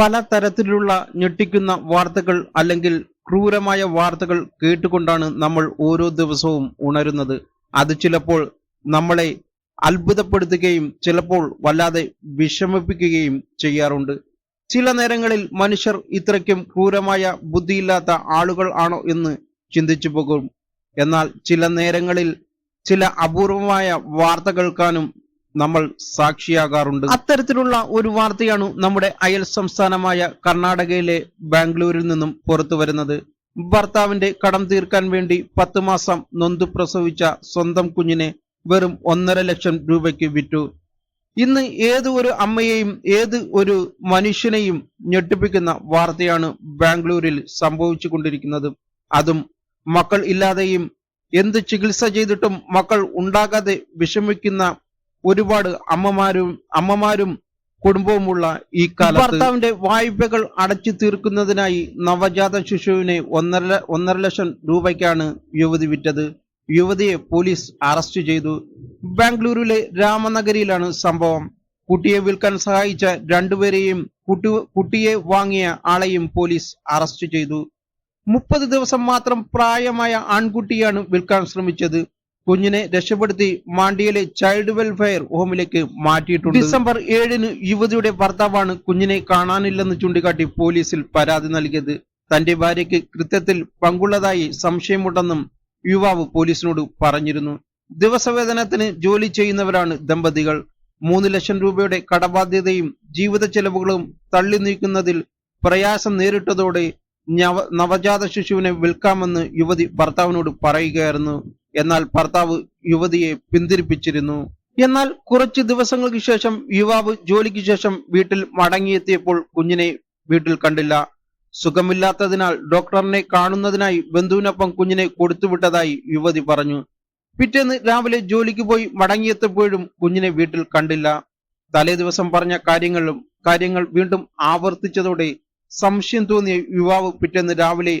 പല തരത്തിലുള്ള ഞെട്ടിക്കുന്ന വാർത്തകൾ അല്ലെങ്കിൽ ക്രൂരമായ വാർത്തകൾ കേട്ടുകൊണ്ടാണ് നമ്മൾ ഓരോ ദിവസവും ഉണരുന്നത്. അത് ചിലപ്പോൾ നമ്മളെ അത്ഭുതപ്പെടുത്തുകയും ചിലപ്പോൾ വല്ലാതെ വിഷമിപ്പിക്കുകയും ചെയ്യാറുണ്ട്. ചില നേരങ്ങളിൽ മനുഷ്യർ ഇത്രയ്ക്കും ക്രൂരമായ ബുദ്ധിയില്ലാത്ത ആളുകൾ ആണോ എന്ന് ചിന്തിച്ചു പോകും. എന്നാൽ ചില നേരങ്ങളിൽ ചില അപൂർവമായ വാർത്ത കേൾക്കാനും നമ്മൾ സാക്ഷിയാകാറുണ്ട്. അത്തരത്തിലുള്ള ഒരു വാർത്തയാണ് നമ്മുടെ അയൽ സംസ്ഥാനമായ കർണാടകയിലെ ബാംഗ്ലൂരിൽ നിന്നും പുറത്തു വരുന്നത്. ഭർത്താവിന്റെ കടം തീർക്കാൻ വേണ്ടി പത്ത് മാസം നൊന്തു പ്രസവിച്ച സ്വന്തം കുഞ്ഞിനെ വെറും ഒന്നര ലക്ഷം രൂപയ്ക്ക് വിറ്റു. ഇന്ന് ഏത് ഒരു അമ്മയെയും ഏത് ഒരു മനുഷ്യനെയും ഞെട്ടിപ്പിക്കുന്ന വാർത്തയാണ് ബാംഗ്ലൂരിൽ സംഭവിച്ചു കൊണ്ടിരിക്കുന്നത് അതും മക്കൾ ഇല്ലാതെയും എന്ത് ചികിത്സ ചെയ്തിട്ടും മക്കൾ ഉണ്ടാകാതെ വിഷമിക്കുന്ന ഒരുപാട് അമ്മമാരും അമ്മമാരും കുടുംബവുമുള്ള ഈ കാലത്ത് ഭർത്താവിന്റെ വായ്പകൾ അടച്ചു തീർക്കുന്നതിനായി നവജാത ശിശുവിനെ ഒന്നര ഒന്നര ലക്ഷം രൂപയ്ക്കാണ് യുവതി വിറ്റത്. യുവതിയെ പോലീസ് അറസ്റ്റ് ചെയ്തു. ബാംഗ്ലൂരിലെ രാമനഗരിയിലാണ് സംഭവം. കുട്ടിയെ വിൽക്കാൻ സഹായിച്ച രണ്ടുപേരെയും കുട്ടി കുട്ടിയെ വാങ്ങിയ ആളെയും പോലീസ് അറസ്റ്റ് ചെയ്തു. മുപ്പത് ദിവസം മാത്രം പ്രായമായ ആൺകുട്ടിയാണ് വിൽക്കാൻ ശ്രമിച്ചത്. കുഞ്ഞിനെ രക്ഷപ്പെടുത്തി മാണ്ടിയിലെ ചൈൽഡ് വെൽഫെയർ ഹോമിലേക്ക് മാറ്റിയിട്ടുണ്ട്. ഡിസംബർ ഏഴിന് യുവതിയുടെ ഭർത്താവാണ് കുഞ്ഞിനെ കാണാനില്ലെന്ന് ചൂണ്ടിക്കാട്ടി പോലീസിൽ പരാതി നൽകിയത്. തന്റെ ഭാര്യയ്ക്ക് കൃത്യത്തിൽ പങ്കുള്ളതായി സംശയമുണ്ടെന്നും യുവാവ് പോലീസിനോട് പറഞ്ഞിരുന്നു. ദിവസവേതനത്തിന് ജോലി ചെയ്യുന്നവരാണ് ദമ്പതികൾ. മൂന്ന് ലക്ഷം രൂപയുടെ കടബാധ്യതയും ജീവിത ചെലവുകളും തള്ളി നീക്കുന്നതിൽ പ്രയാസം നേരിട്ടതോടെ നവ നവജാത ശിശുവിനെ വിൽക്കാമെന്ന് യുവതി ഭർത്താവിനോട് പറയുകയായിരുന്നു. എന്നാൽ ഭർത്താവ് യുവതിയെ പിന്തിരിപ്പിച്ചിരുന്നു. എന്നാൽ കുറച്ച് ദിവസങ്ങൾക്ക് ശേഷം യുവാവ് ജോലിക്ക് ശേഷം വീട്ടിൽ മടങ്ങിയെത്തിയപ്പോൾ കുഞ്ഞിനെ വീട്ടിൽ കണ്ടില്ല. സുഖമില്ലാത്തതിനാൽ ഡോക്ടറിനെ കാണുന്നതിനായി ബന്ധുവിനൊപ്പം കുഞ്ഞിനെ കൊടുത്തുവിട്ടതായി യുവതി പറഞ്ഞു. പിറ്റേന്ന് രാവിലെ ജോലിക്ക് പോയി മടങ്ങിയെത്തപ്പോഴും കുഞ്ഞിനെ വീട്ടിൽ കണ്ടില്ല. തലേ ദിവസം പറഞ്ഞ കാര്യങ്ങളും കാര്യങ്ങൾ വീണ്ടും ആവർത്തിച്ചതോടെ സംശയം തോന്നിയ യുവാവ് പിറ്റേന്ന് രാവിലെ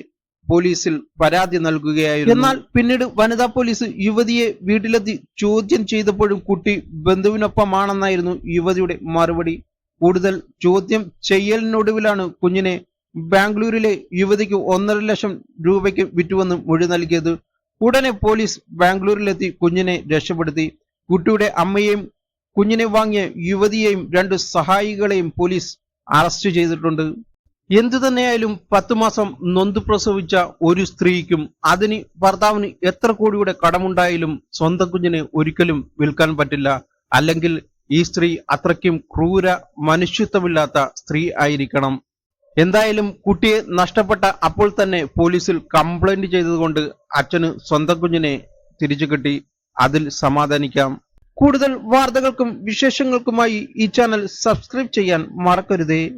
പോലീസിൽ പരാതി നൽകുകയായിരുന്നു. എന്നാൽ പിന്നീട് വനിതാ പോലീസ് യുവതിയെ വീട്ടിലെത്തി ചോദ്യം ചെയ്തപ്പോഴും കുട്ടി ബന്ധുവിനൊപ്പമാണെന്നായിരുന്നു യുവതിയുടെ മറുപടി. കൂടുതൽ ചോദ്യം ചെയ്യലിനൊടുവിലാണ് കുഞ്ഞിനെ ബാംഗ്ലൂരിലെ യുവതിക്ക് ഒന്നര ലക്ഷം രൂപയ്ക്ക് വിറ്റുവെന്ന് മൊഴി നൽകിയത്. ഉടനെ പോലീസ് ബാംഗ്ലൂരിലെത്തി കുഞ്ഞിനെ രക്ഷപ്പെടുത്തി. കുട്ടിയുടെ അമ്മയെയും കുഞ്ഞിനെ വാങ്ങിയ യുവതിയെയും രണ്ട് സഹായികളെയും പോലീസ് അറസ്റ്റ് ചെയ്തിട്ടുണ്ട്. എന്തു തന്നെയായാലും പത്തു മാസം നൊന്തു പ്രസവിച്ച ഒരു സ്ത്രീക്കും അതിന് ഭർത്താവിന് എത്ര കോടിയുടെ കടമുണ്ടായാലും സ്വന്തം കുഞ്ഞിനെ ഒരിക്കലും വിൽക്കാൻ പറ്റില്ല. അല്ലെങ്കിൽ ഈ സ്ത്രീ അത്രയ്ക്കും ക്രൂര മനുഷ്യത്വമില്ലാത്ത സ്ത്രീ ആയിരിക്കണം. എന്തായാലും കുട്ടിയെ നഷ്ടപ്പെട്ട അപ്പോൾ തന്നെ പോലീസിൽ കംപ്ലൈന്റ് ചെയ്തതുകൊണ്ട് അച്ഛന് സ്വന്തം കുഞ്ഞിനെ തിരിച്ചു കിട്ടി. അതിൽ സമാധാനിക്കാം. കൂടുതൽ വാർത്തകൾക്കും വിശേഷങ്ങൾക്കുമായി ഈ ചാനൽ സബ്സ്ക്രൈബ് ചെയ്യാൻ മറക്കരുതേ.